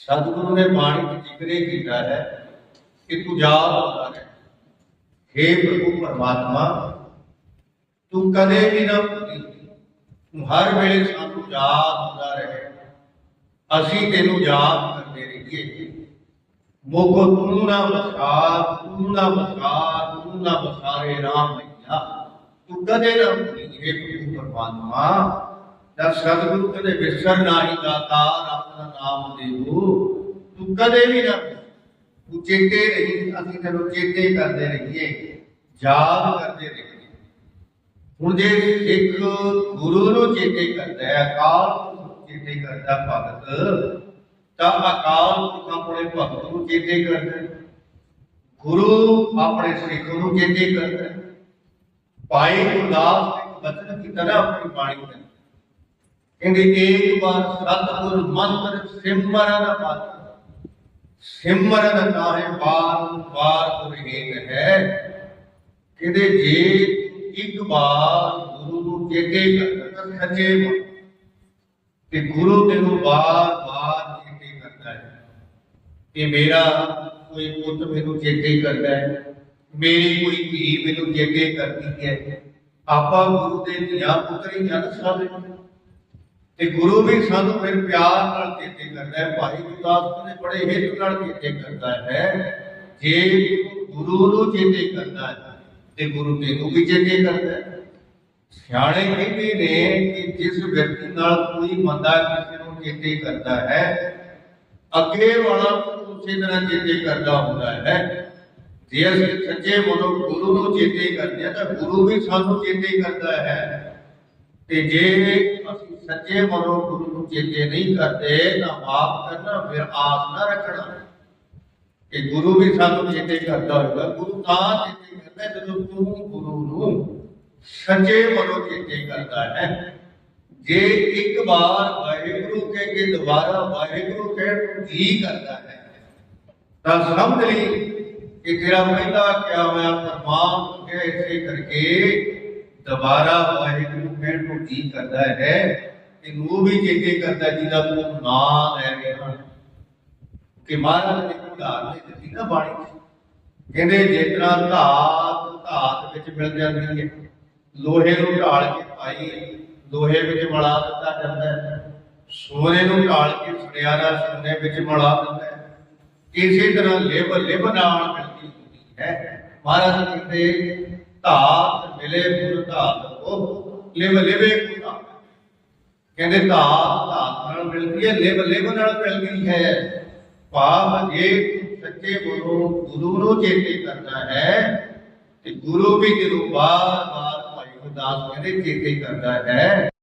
ਸਤਿਗੁਰੂ ਨੇ ਬਾਣੀ ਵਿੱਚ ਜ਼ਿਕਰ ਕੀਤਾ ਹੈ ਕਿ ਤੂੰ ਯਾਦ ਹੁੰਦਾ ਰਹੇ। हे ਪ੍ਰਭੂ ਪਰਮਾਤਮਾ, ਤੂੰ ਕਦੇ ਵੀ ਨਾ ਭੁੱਲੀ। ਤੂੰ ਹਰ ਵੇਲੇ ਸਾਨੂੰ ਯਾਦ ਹੁੰਦਾ ਰਹੇ। ਅਸੀਂ ਤੈਨੂੰ ਯਾਦ ਕਰਦੇ ਰਹੀਏ। ਮੋਕੋ ਤੂੰ ਨਾ ਵਸਾ ਤੂੰ ਨਾ ਵਸਾ ਤੂੰ ਨਾ ਵਸਾਰੇ ਰਾਮ ਲਈਆ ਤੂੰ ਕਦੇ ਨਾ ਭੁੱਲੀ। हे ਪ੍ਰਭੂ ਪਰਮਾਤਮਾ ਤਾਂ ਸਤਿਗੁਰੂ ਕਦੇ ਵਿਸਰ ਨਾਹੀ ਦਾਤਾਰ ਆਪਣਾ ਨਾਮ ਦੇਵੋ। ਤੂੰ ਕਦੇ ਵੀ ਨਾ ਤੂੰ ਚੇਤੇ ਰਹੀ ਅਸੀਂ ਤੈਨੂੰ ਚੇਤੇ ਕਰਦੇ ਰਹੀਏ, ਯਾਦ ਕਰਦੇ ਰਹੀਏ। ਹੁਣ ਜੇ ਇੱਕ ਗੁਰੂ ਨੂੰ ਚੇਤੇ ਕਰਦਾ ਹੈ, ਅਕਾਲ ਪੁਰਖ ਚੇਤੇ ਕਰਦਾ ਭਗਤ, ਤਾਂ ਅਕਾਲ ਪੁਰਖ ਆਪਣੇ ਭਗਤ ਨੂੰ ਚੇਤੇ ਕਰਦਾ ਗੁਰੂ ਆਪਣੇ ਸਿੱਖ ਨੂੰ ਚੇਤੇ ਕਰਦਾ ਭਾਈ ਗੁਰਦਾਸ ਨੇ ਬਚਨ ਕੀਤਾ ਨਾ ਆਪਣੀ ਬਾਣੀ ਵਿੱਚ ਕਹਿੰਦੇ ਇੱਕ ਵਾਰ ਸਤਿਗੁਰ ਮੰਤਰ ਸਿਮਰਨ ਮਤ ਸਿਮਰਨ ਤਾਰੇ ਬਾਰ ਬਾਰ ਗੁਰਹੀਨ ਹੈ। ਕਹਿੰਦੇ ਜੇ ਇੱਕ ਵਾਰ ਗੁਰੂ ਨੂੰ ਚੇਤੇ ਕਰਦਾ ਸੱਚੇ ਮਨ ਤੇ ਗੁਰੂ ਤੈਨੂੰ ਬਾਰ ਬਾਰ ਚੇਤੇ ਕਰਦਾ ਹੈ। ਕਿ ਮੇਰਾ ਕੋਈ ਪੁੱਤ ਮੈਨੂੰ ਚੇਤੇ ਕਰਦਾ ਹੈ। ਮੇਰੀ ਕੋਈ ਧੀ ਮੈਨੂੰ ਚੇਤੇ ਕਰਦੀ ਹੈ। ਆਪਾਂ ਗੁਰੂ ਦੇ ਧੀਆ ਪੁੱਤਰ ਹੀ ਜਨ ਸਭ। ਤੇ ਗੁਰੂ ਵੀ ਸਾਨੂੰ ਫਿਰ ਪਿਆਰ ਨਾਲ ਚੇਤੇ ਕਰਦਾ ਹੈ, ਭਾਈ ਗੁਰਦਾਸ ਨੇ ਬੜੇ ਹਿੱਤ ਨਾਲ ਚੇਤੇ ਕਰਦਾ ਹੈ। ਜੇ ਗੁਰੂ ਨੂੰ ਚੇਤੇ ਕਰਦਾ ਹੈ, ਤੇ ਗੁਰੂ ਤੈਨੂੰ ਵੀ ਚੇਤੇ ਕਰਦਾ ਹੈ। ਸਿਆਣੇ ਕਹਿੰਦੇ ਨੇ ਕਿ ਜਿਸ ਵਿਅਕਤੀ ਨਾਲ ਕੋਈ ਬੰਦਾ ਕਿਸੇ ਨੂੰ ਚੇਤੇ ਕਰਦਾ ਹੈ, ਅੱਗੇ ਵਾਲਾ ਵੀ ਉਸੇ ਤਰ੍ਹਾਂ ਚੇਤੇ ਕਰਦਾ ਹੁੰਦਾ ਹੈ। ਜੇ ਅਸੀਂ ਸੱਚੇ ਮਨੋਂ ਗੁਰੂ ਨੂੰ ਚੇਤੇ ਕਰਦੇ ਹਾਂ, ਤਾਂ ਗੁਰੂ ਵੀ ਸਾਨੂੰ ਚੇਤੇ ਕਰਦਾ ਹੈ। ਤੇ ਜੇ ਅਸੀਂ ਸੱਚੇ ਮਨੋਂ ਗੁਰੂ ਨੂੰ ਚੇਤੇ ਨਹੀਂ ਕਰਦੇ, ਤਾਂ ਮਾਫ ਕਰਨਾ, ਫਿਰ ਆਸ ਨਾ ਰੱਖਣਾ। ਕਿ ਗੁਰੂ ਵੀ ਸਾਨੂੰ ਚੇਤੇ ਕਰਦਾ ਹੋਵੇਗਾ ਗੁਰੂ ਤਾਂ ਚੇਤੇ ਕਰਦਾ ਜਦੋਂ ਤੂੰ ਗੁਰੂ ਨੂੰ ਸੱਚੇ ਮਨੋਂ ਚੇਤੇ ਕਰਦਾ ਹੈ। ਜੇ ਇੱਕ ਵਾਰ ਵਾਹਿਗੁਰੂ ਕਹਿ ਕੇ ਦੁਬਾਰਾ ਵਾਹਿਗੁਰੂ ਕਹਿਣ ਨੂੰ ਜੀ ਕਰਦਾ ਹੈ, ਤਾਂ ਸਮਝ ਲਈ ਕਿ ਤੇਰਾ ਪਹਿਲਾ ਕਿਆ ਹੋਇਆ ਪਰਮਾਤਮਾ ਕੇ ਇਸੇ ਕਰਕੇ ਦੁਬਾਰਾ ਵਾਹਿਗੁਰੂ ਕਹਿਣ ਨੂੰ ਜੀ ਕਰਦਾ ਹੈ ਕਿ ਨੂੰ ਵੀ ਚੇਤੇ ਕਰਦਾ ਜਿਹਦਾ ਤੂੰ ਨਾਮ ਲੈ ਰਿਹਾ ਹੈ ਕਿ ਮਹਾਰਾਜ ਨੇ ਇੱਕ ਉਦਾਹਰਨ ਦੇ ਦਿੱਤੀ ਨਾ ਬਾਣੀ ਚ। ਕਹਿੰਦੇ ਜਿਸ ਤਰ੍ਹਾਂ ਧਾਤ ਧਾਤ ਵਿੱਚ ਮਿਲ ਜਾਂਦੀ ਹੈ। ਲੋਹੇ ਨੂੰ ਢਾਲ ਕੇ ਪਾਈ, ਲੋਹੇ ਵਿੱਚ ਮਿਲਾ ਦਿੱਤਾ ਜਾਂਦਾ ਹੈ। ਸੋਨੇ ਨੂੰ ਢਾਲ ਕੇ ਸੁਨਿਆਰਾ ਸੋਨੇ ਵਿੱਚ ਮਿਲਾ ਦਿੰਦਾ ਹੈ। ਇਸੇ ਤਰ੍ਹਾਂ ਲਿਵ ਲਿਵ ਨਾਲ ਮਿਲਦੀ ਹੁੰਦੀ ਹੈ। ਮਹਾਰਾਜ ਕਹਿੰਦੇ ਧਾਤ ਮਿਲੇ ਗੁਰ ਧਾਤ ਉਹ ਲਿਵ ਲਿਵੇ ਗੁਰ ਧਾਤ। ਕਹਿੰਦੇ ਧਾਤ ਧਾਤ ਨਾਲ ਮਿਲਦੀ ਹੈ, ਲਿਵ ਲਿਵ ਨਾਲ ਮਿਲਦੀ ਹੈ। ਭਾਵ ਜੇ ਸੱਚੇ ਗੁਰੂ ਗੁਰੂ ਨੂੰ ਚੇਤੇ ਕਰਨਾ ਹੈ, ਤੇ ਗੁਰੂ ਵੀ ਜਦੋਂ ਬਾਰ ਬਾਰ ਭਾਈ ਗੁਰਦਾਸ ਕਹਿੰਦੇ ਚੇਤੇ ਕਰਦਾ ਹੈ